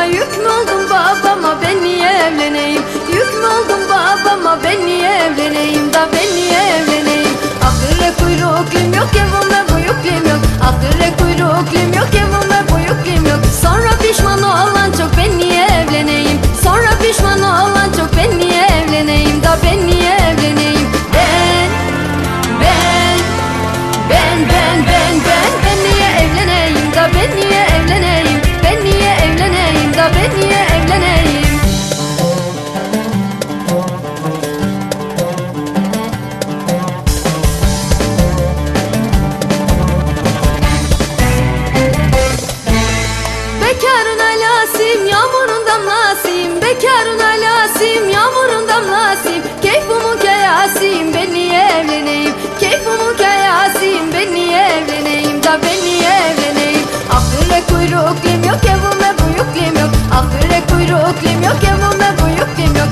Babama yük oldum babama? Beni keyasim Keyfumu keyasim ben niye evleneyim? Keyfumu keyasim ben niye evleneyim? Da ben niye evleneyim? Ahire kuyruklim yok evime bu yuklim yok. Ahire kuyruklim yok evime bu yuklim yok.